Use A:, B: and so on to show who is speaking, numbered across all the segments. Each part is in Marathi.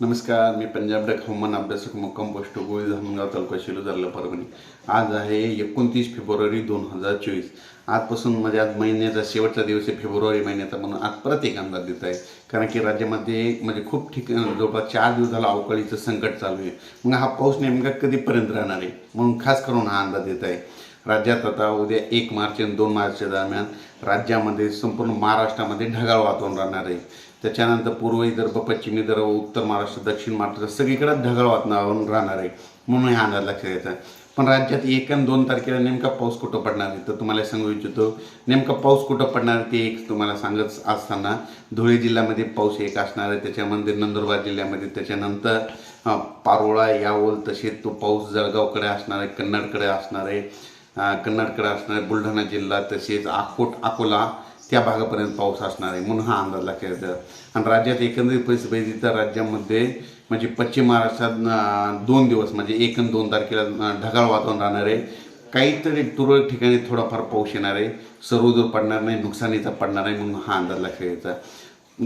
A: नमस्कार मी पंजाब डक हवामान अभ्यासक मुक्काम पोस्ट गोळी धामणगाव तालुका शेलू जिल्हा परभणी. आज आहे एकोणतीस फेब्रुवारी दोन हजार चोवीस. आजपासून म्हणजे आज महिन्याचा शेवटचा दिवस आहे फेब्रुवारी महिन्याचा म्हणून आज परत एक अंदाज देत आहे. कारण की राज्यामध्ये म्हणजे खूप ठिकाण जवळपास चार दिवस झाला अवकाळीचं संकट चालू आहे. मग हा पाऊस नेमका कधीपर्यंत राहणार आहे? म्हणून खास करून हा अंदाज देत आहे. राज्यात आता उद्या एक मार्च आणि दोन मार्चच्या दरम्यान राज्यामध्ये संपूर्ण महाराष्ट्रामध्ये ढगाळ वातावरण राहणार आहे. त्याच्यानंतर पूर्व विदर्भ पश्चिम विदर्भ उत्तर महाराष्ट्र दक्षिण महाराष्ट्र सगळीकडे ढगाळ वातावरण राहणार आहे म्हणून हा अंदाज लक्षात घ्यायचा पण राज्यात एक आणि दोन तारखेला नेमका पाऊस कुठं पडणार आहे? तर तुम्हाला सांगू इच्छितो नेमका पाऊस कुठं पडणार आहे ते एक तुम्हाला सांगत असताना धुळे जिल्ह्यामध्ये पाऊस एक असणार आहे. त्याच्यामध्ये नंदुरबार जिल्ह्यामध्ये त्याच्यानंतर पारोळा यावल तसेच तो पाऊस जळगावकडे असणार आहे कन्नडकडे असणार आहे. कन्नडकडे असणार आहे बुलढाणा जिल्हा तसेच अकोट अकोला त्या भागापर्यंत पाऊस असणार आहे म्हणून हा अंदाज लक्षात येतो. आणि राज्यात एकंदरीत परिस्थिती तर राज्यामध्ये म्हणजे पश्चिम महाराष्ट्रात दोन दिवस म्हणजे एक आणि दोन तारखेला ढगाळ वातावरण राहणार आहे. काहीतरी तुरळक ठिकाणी थोडाफार पाऊस येणार आहे. सर्वदूर पडणार नाही नुकसानीचा पडणार आहे म्हणून हा अंदाज लक्षात घ्यायचा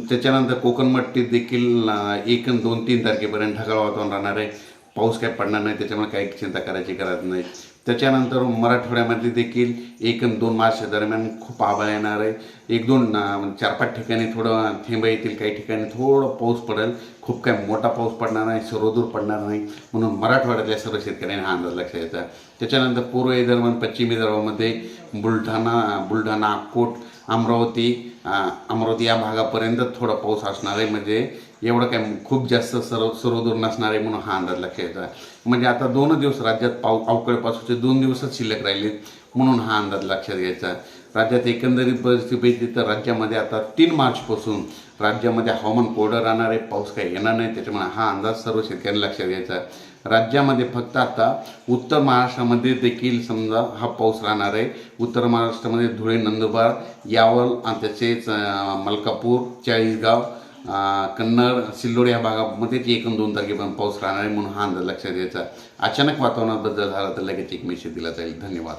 A: त्याच्यानंतर कोकणमट्टीत देखील एक आणि दोन तीन तारखेपर्यंत ढगाळ वातावरण राहणार आहे. पाऊस काय पडणार नाही त्याच्यामुळे काही चिंता करायची गरज नाही. त्याच्यानंतर मराठवाड्यामध्ये देखील एक आणि दोन मार्च दरम्यान खूप आभाळ येणार आहे. एक दोन चार पाच ठिकाणी थोडं थेंब येतील काही ठिकाणी थोडं पाऊस पडेल. खूप काही मोठा पाऊस पडणार नाही सर्वदूर पडणार नाही. म्हणून मराठवाड्यातल्या सर्व शेतकऱ्यांनी हा अंदाज लक्षात घ्यायचा त्याच्यानंतर पूर्व विदर्भ पश्चिमी पश्चिम विदर्भामध्ये बुलढाणा बुलढाणा अकोट अमरावती अमरावती या भागापर्यंत थोडा पाऊस असणार आहे. म्हणजे एवढं काय खूप जास्त सर्व सर्वदूर नसणार आहे म्हणून हा अंदाज लक्षात घ्यायचा म्हणजे आता दोन दिवस राज्यात पाऊ अवकाळीपासूनचे दोन दिवसच शिल्लक राहिले. म्हणून हा अंदाज लक्षात घ्यायचा. राज्यात एकंदरीत परिस्थिती तर राज्यामध्ये आता तीन मार्चपासून राज्यामध्ये हवामान कोरडं राहणार आहे पाऊस काही येणार नाही. त्याच्यामुळे हा अंदाज सर्व शेतकऱ्यांनी लक्षात घ्यायचा. राज्यामध्ये फक्त आता उत्तर महाराष्ट्रामध्ये देखील समजा हा पाऊस राहणार आहे. उत्तर महाराष्ट्रामध्ये धुळे नंदुरबार यावल आणि तसेच मलकापूर चाळीसगाव कन्नड सिल्लोड या भागामध्येच एक आणि दोन तारखेपर्यंत पाऊस राहणार आहे म्हणून हा अंदाज लक्षात घ्यायचा. अचानक वातावरणात बदल झाला तर लगेच एक मेसेज दिला जाईल. धन्यवाद.